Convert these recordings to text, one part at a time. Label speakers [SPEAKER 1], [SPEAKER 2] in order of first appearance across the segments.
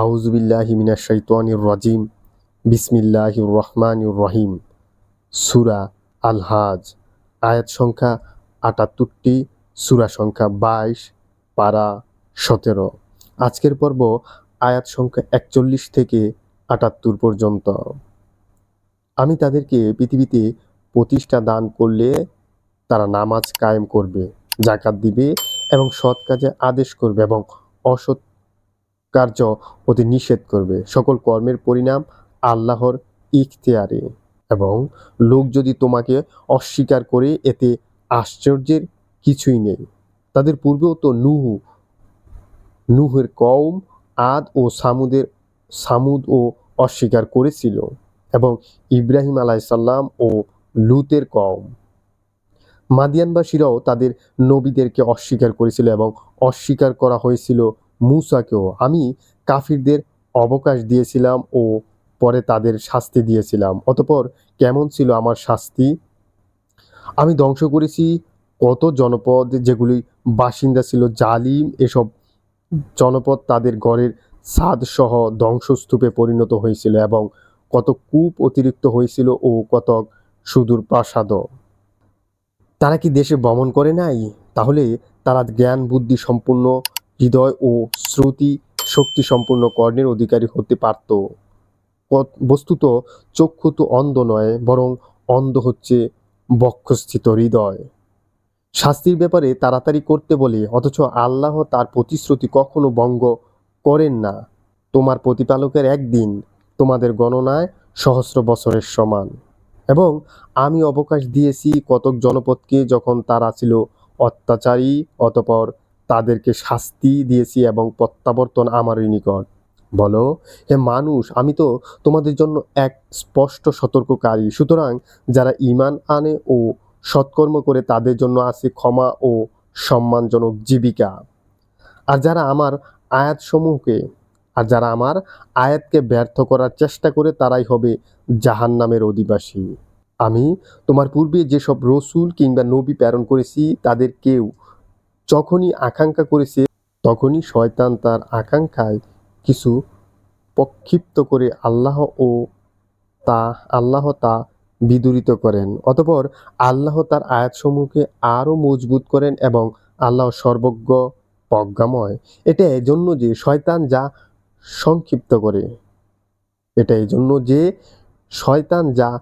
[SPEAKER 1] আউজবিল্লাহি মিনাশ শাইতানির রাজিম। বিসমিল্লাহির রহমানির রহিম। সুরা আল হাজ আয়াত সংখ্যা আটাত্তরটি, সুরা সংখ্যা বাইশ, পারা সতেরো। আজকের পর্ব আয়াত সংখ্যা একচল্লিশ থেকে আটাত্তর পর্যন্ত। আমি তাদেরকে পৃথিবীতে প্রতিষ্ঠা দান করলে তারা নামাজ কায়েম করবে জাকাত দিবে এবং সৎ কাজে আদেশ করবে এবং অসৎ কার্য হতে নিষেধ করবে। সকল কর্মের পরিণাম আল্লাহর ইখতিয়ারে। এবং লোক যদি তোমাকে অস্বীকার করে, এতে আশ্চর্যের কিছুই নেই। তাদের পূর্বেও তো নুহু, নুহের কওম আদ ও সামুদের, সামুদ ও অস্বীকার করেছিল এবং ইব্রাহিম আলাইসাল্লাম ও লুতের কওম। মাদিয়ানবাসীরাও তাদের নবীদেরকে অস্বীকার করেছিল এবং অস্বীকার করা হয়েছিল মূসাকেও আমি কাফিরদের অবকাশ দিয়েছিলাম ও পরে তাদের শাস্তি দিয়েছিলাম। অতপর কেমন ছিল আমার শাস্তি? আমি ধ্বংস করেছি কত জনপদ যেগুলি বাসিন্দা ছিল জালিম, এসব জনপদ তাদের ঘরের ছাদ সহ ধ্বংসস্তূপে পরিণত হয়েছিল এবং কত কূপ অতিরিক্ত হয়েছিল ও কত সুদূর প্রাসাদও। তারা কি দেশে ভ্রমণ করে নাই? তাহলে তারা জ্ঞান, বুদ্ধি সম্পূর্ণ হৃদয় ও শ্রুতি শক্তি সম্পূর্ণ কর্ণের অধিকারী হতে পারত। বস্তুত চক্ষু তো অন্ধ নয়, বরং অন্ধ হচ্ছে বক্ষস্থিত হৃদয়। শাস্তির ব্যাপারে তাড়াতাড়ি করতে বলে, অথচ আল্লাহ তার প্রতিশ্রুতি কখনো ভঙ্গ করেন না। তোমার প্রতিপালকের একদিন তোমাদের গণনায় সহস্র বছরের সমান। এবং আমি অবকাশ দিয়েছি কতক জনপদকে যখন তারা ছিল অত্যাচারী, অতপর তাদেরকে শাস্তি দিয়েছি এবং প্রত্যাবর্তন আমারই নিকট। বলো, হে মানুষ, আমি তো তোমাদের জন্য এক স্পষ্ট সতর্ককারী। সুতরাং যারা ঈমান আনে ও সৎকর্ম করে, তাদের জন্য আছে ক্ষমা ও সম্মানজনক জীবিকা। আর যারা আমার আয়াতসমূহকে, আর যারা আমার আয়াতকে ব্যর্থ করার চেষ্টা করে, তারাই হবে জাহান্নামের অধিবাসী। আমি তোমার পূর্বে যেসব রসুল কিংবা নবী প্রেরণ করেছি, তাদের কেউ যখনই আকাঙ্ক্ষা করেছে, তখনই শয়তান তার আকাঙ্ক্ষায় কিছু প্রক্ষিপ্ত করে আল্লাহ ও তা, আল্লাহ তা বিদূরিত করেন। অতপর আল্লাহ তার আয়াতসমূহকে আরও মজবুত করেন এবং আল্লাহ সর্বজ্ঞ, প্রজ্ঞাময়। এটা এই জন্য যে শয়তান যা সংক্ষিপ্ত করে। এটা এই জন্য যে শয়তান যা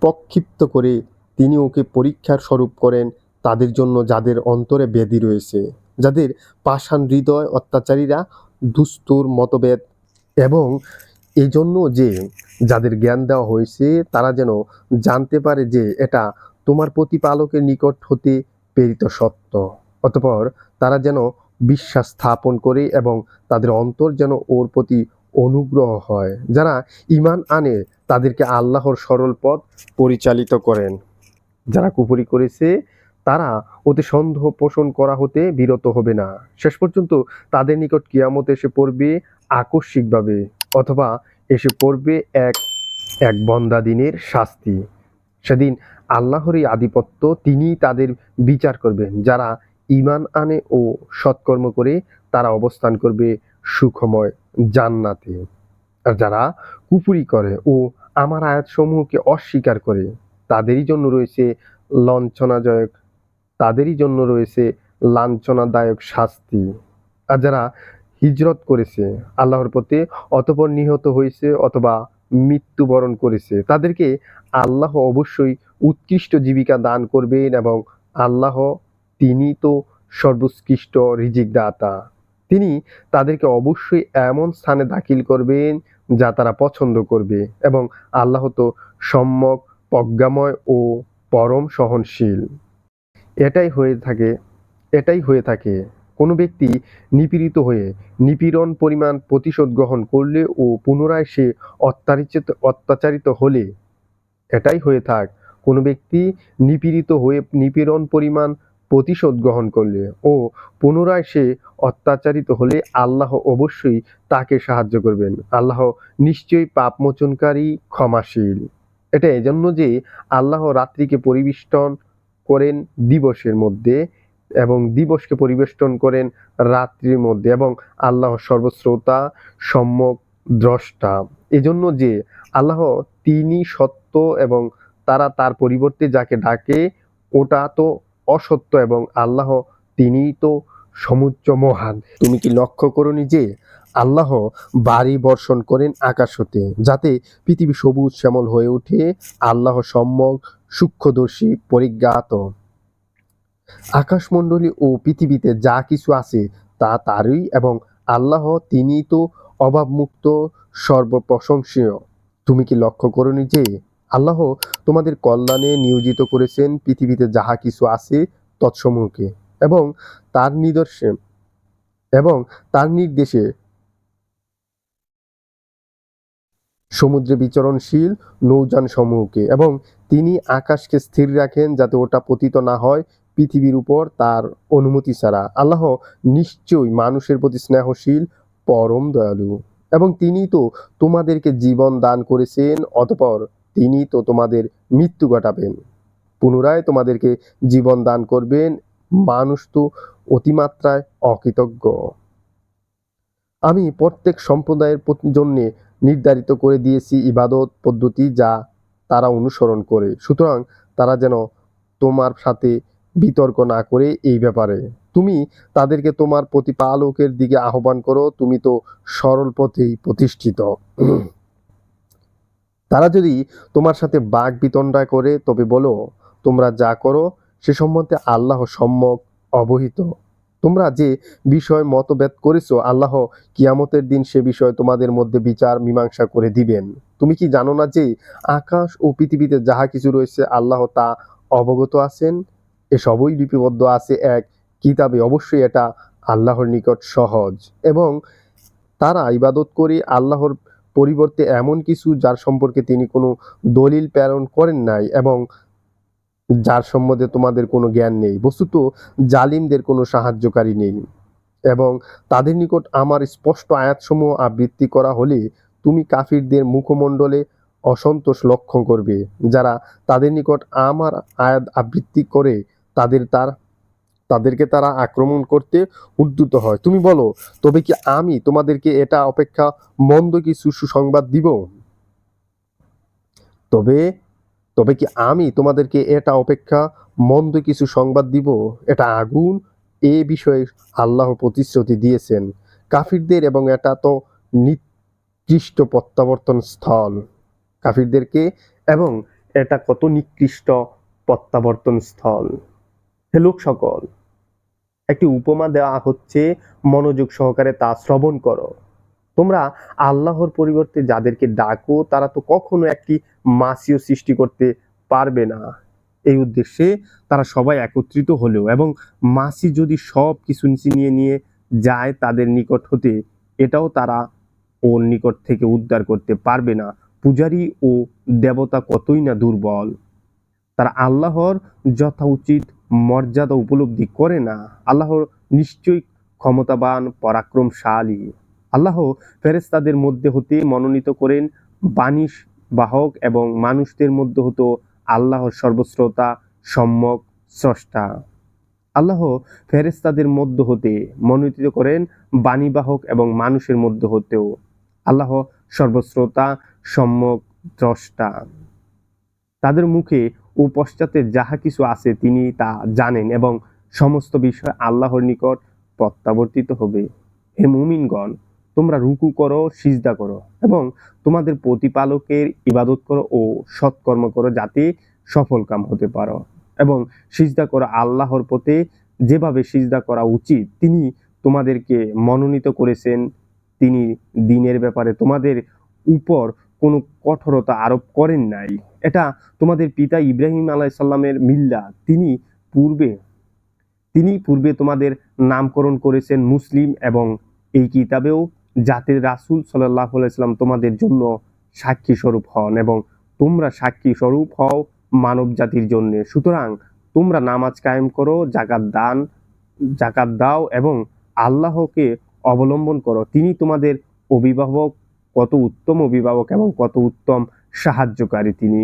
[SPEAKER 1] প্রক্ষিপ্ত করে, তিনি ওকে পরীক্ষার স্বরূপ করেন তাদের জন্য যাদের অন্তরে ব্যাধি রয়েছে, যাদের পাষাণ হৃদয় অত্যাচারীরা দুস্তুর মতভেদ। এবং এই জন্য যে যাদের জ্ঞান দেওয়া হয়েছে, তারা যেন জানতে পারে যে এটা তোমার প্রতিপালকের নিকট হতে প্রেরিত সত্য। অতপর তারা যেন বিশ্বাস স্থাপন করে এবং তাদের অন্তর যেন ওর প্রতি অনুগ্রহ হয়, যারা ইমান আনে, তাদেরকে আল্লাহর সরল পথ পরিচালিত করেন। যারা কুপুরি করেছে তারা ওতে সন্দেহ পোষণ করা হতে বিরত হবে না। শেষ পর্যন্ত তাদের নিকট কিয়ামত এসে পড়বে আকস্মিকভাবে, অথবা এসে পড়বে এক এক বন্দা দিনের শাস্তি। সেদিন আল্লাহরই আধিপত্য তিনি তাদের বিচার করবেন, যারা ইমান আনে ও সৎকর্ম করে তারা অবস্থান করবে সুখময় জান্নাতে। আর যারা কুপুরি করে ও আমার আয়াতসমূহকে অস্বীকার করে, তাদেরই জন্য রয়েছে লঞ্চনাদায়ক তাদেরই জন্য রয়েছে লাঞ্ছনাদায়ক শাস্তি। আর যারা হিজরত করেছে, আল্লাহর পথে অতপর নিহত হয়েছে অথবা মৃত্যুবরণ করেছে, তাদেরকে আল্লাহ অবশ্যই উৎকৃষ্ট জীবিকা দান করবেন এবং আল্লাহ তিনি তো সর্বোৎকৃষ্ট রিজিক দাতা তিনি তাদেরকে অবশ্যই এমন স্থানে দাখিল করবেন যা তারা পছন্দ করবে এবং আল্লাহ তো সম্যক প্রজ্ঞাময় ও পরম সহনশীল। এটাই হয়ে থাকে, এটাই হয়ে থাকে। কোনো ব্যক্তি নিপীড়িত হয়ে নিপীড়ন পরিমাণ প্রতিশোধ গ্রহণ করলে ও পুনরায় সে অত্যাচারিত অত্যাচারিত হলে, এটাই হয়ে থাক। কোনো ব্যক্তি নিপীড়িত হয়ে নিপীড়ন পরিমাণ প্রতিশোধ গ্রহণ করলে ও পুনরায় সে অত্যাচারিত হলে আল্লাহ অবশ্যই তাকে সাহায্য করবেন। আল্লাহ নিশ্চয়ই পাপমোচনকারী, ক্ষমাশীল। এটা এজন্য যে আল্লাহ রাত্রিকে পরিবেষ্টন করেন দিবসের মধ্যে এবং দিবসকে পরিবেষ্টন করেন রাত্রির মধ্যে এবং আল্লাহ সর্বশ্রোতা সম্যক দ্রষ্টা। এজন্য যে আল্লাহ তিনি সত্য এবং তারা তার পরিবর্তে যাকে ডাকে, ওটা তো অসত্য এবং আল্লাহ তিনিই তো সমুচ্চ মহান। তুমি কি লক্ষ্য করনি যে আল্লাহ বাড়ি বর্ষণ করেন আকাশ হতে যাতে পৃথিবী সবুজ শ্যামল হয়ে ওঠে? আল্লাহ সম্যক সূক্ষ্মদর্শী, পরিজ্ঞাত। আকাশমণ্ডলী ও পৃথিবীতে যা কিছু আছে তা তারই এবং আল্লাহ তিনি তো অভাবমুক্ত সর্বপ্রশংসীয় তুমি কি লক্ষ্য করনি যে আল্লাহ তোমাদের কল্যাণে নিয়োজিত করেছেন পৃথিবীতে যাহা কিছু আছে তৎসমূহকে এবং তার নিদর্শন এবং তার নির্দেশে সমুদ্রে বিচরণশীল নৌযান সমূহকে এবং তিনি আকাশকে স্থির রাখেন যাতে ওটা পতিত না হয় পৃথিবীর উপর তার অনুমতি ছাড়া। আল্লাহ নিশ্চয়ই মানুষের প্রতি স্নেহশীল, পরম দয়ালু। এবং তিনি তো তোমাদেরকে জীবন দান করেছেন, অতপর তিনি তো তোমাদের মৃত্যু ঘটাবেন। পুনরায় তোমাদেরকে জীবন দান করবেন। মানুষ তো অতিমাত্রায় অকৃতজ্ঞ। আমি প্রত্যেক সম্প্রদায়ের জন্য নির্ধারিত করে দিয়েছি ইবাদত পদ্ধতি যা তারা অনুসরণ করে। সুতরাং তারা যেন তোমার সাথে বিতর্ক না করে এই ব্যাপারে। তুমি তাদেরকে তোমার প্রতিপালকের দিকে আহ্বান করো, তুমি তো সরল পথেই প্রতিষ্ঠিত। তারা যদি তোমার সাথে বাঘ বিতণ্ডা করে, তবে বলো, তোমরা যা করো, সে সম্বন্ধে আল্লাহ সম্যক অবহিত। তোমরা যে বিষয় মতভেদ করেছ, আল্লাহ কিয়ামতের দিন সে বিষয়ে তোমাদের মধ্যে বিচার, মীমাংসা করে দিবেন। তুমি কি জানো না যে আকাশ ও পৃথিবীতে যাহা কিছু রয়েছে, আল্লাহ তা অবগত আছেন? এসবই লিপিবদ্ধ আছে এক কিতাবে। অবশ্যই এটা আল্লাহর নিকট সহজ। এবং তারা ইবাদত করে আল্লাহর পরিবর্তে এমন কিছু যার সম্পর্কে তিনি কোনো দলিল প্রেরণ করেন নাই এবং যার সম্বন্ধে তোমাদের কোনো জ্ঞান নেই। বস্তুত জালিমদের কোনো সাহায্যকারী নেই এবং তাদের নিকট আমার স্পষ্ট আয়াতসমূহ আবৃত্তি করা হলে তুমি কাফিরদের মুখমণ্ডলে অসন্তোষ লক্ষ্য করবে। যারা তাদের নিকট আমার আয়াত আবৃত্তি করে, তাদের তার, তাদেরকে তারা আক্রমণ করতে উদ্যুত হয়। তুমি বলো, তবে কি আমি তোমাদেরকে এটা অপেক্ষা মন্দ কিছু সুসংবাদ দিব? তবে তবে কি আমি তোমাদেরকে এটা অপেক্ষা মন্দ কিছু সংবাদ দিব? এটা আগুন এ বিষয়ে আল্লাহ প্রতিশ্রুতি দিয়েছেন। কাফিরদের এবং এটা তো নিকৃষ্ট প্রত্যাবর্তন স্থল। কাফিরদেরকে এবং এটা কত নিকৃষ্ট প্রত্যাবর্তন স্থল। হে লোক সকল, একটি উপমা দেওয়া হচ্ছে, মনোযোগ সহকারে তা শ্রবণ করো। তোমরা আল্লাহর পরিবর্তে যাদেরকে ডাকো, তারা তো কখনো একটি মাসিও সৃষ্টি করতে পারবে না। এই উদ্দেশ্যে তারা সবাই একত্রিত হলেও এবং মাসি যদি সব কিছু নিয়ে নিয়ে যায় তাদের নিকট হতে, এটাও তারা ওর নিকট থেকে উদ্ধার করতে পারবে না। পূজারী ও দেবতা কতই না দুর্বল। তারা আল্লাহর যথা উচিত মর্যাদা উপলব্ধি করে না। আল্লাহর নিশ্চয়ই ক্ষমতাবান, পরাক্রমশালী। আল্লাহ ফেরেস্তাদের মধ্যে হতে মনোনীত করেন বাণিশ বাহক এবং মানুষদের মধ্যে হতো আল্লাহর সর্বশ্রোতা, সম্যক স্রষ্টা। আল্লাহ ফেরেস্তাদের মধ্য হতে মনোনীত করেন বাণীবাহক এবং মানুষের মধ্যে হতেও। আল্লাহ সর্বশ্রোতা, সম্যক দ্রষ্টা তাদের মুখে ও পশ্চাতে যাহা কিছু আছে তিনি তা জানেন এবং সমস্ত বিষয় আল্লাহর নিকট প্রত্যাবর্তিত হবে। হে মুমিনগণ তোমরা রুকু করো, সিজদা করো এবং তোমাদের প্রতিপালকের ইবাদত করো ও সৎকর্ম করো যাতে সফল কাম হতে পারো এবং সিজদা করো আল্লাহর পথে যেভাবে সিজদা করা উচিত, তিনি তোমাদেরকে মনোনীত করেছেন। তিনি দিনের ব্যাপারে তোমাদের উপর কোনো কঠোরতা আরোপ করেন নাই। এটা তোমাদের পিতা ইব্রাহিম আলাইসাল্লামের মিল্লা। তিনি পূর্বে তিনি পূর্বে তোমাদের নামকরণ করেছেন মুসলিম এবং এই কিতাবেও জাতির রাসুল সাল্লাহ আলাইসাল্লাম তোমাদের জন্য সাক্ষী স্বরূপ হন এবং তোমরা সাক্ষী স্বরূপ হও মানব জাতির জন্য। সুতরাং তোমরা নামাজ কায়েম করো জাকাত দান জাকাত দাও এবং আল্লাহকে অবলম্বন করো। তিনি তোমাদের অভিভাবক, কত উত্তম অভিভাবক এবং কত উত্তম সাহায্যকারী তিনি।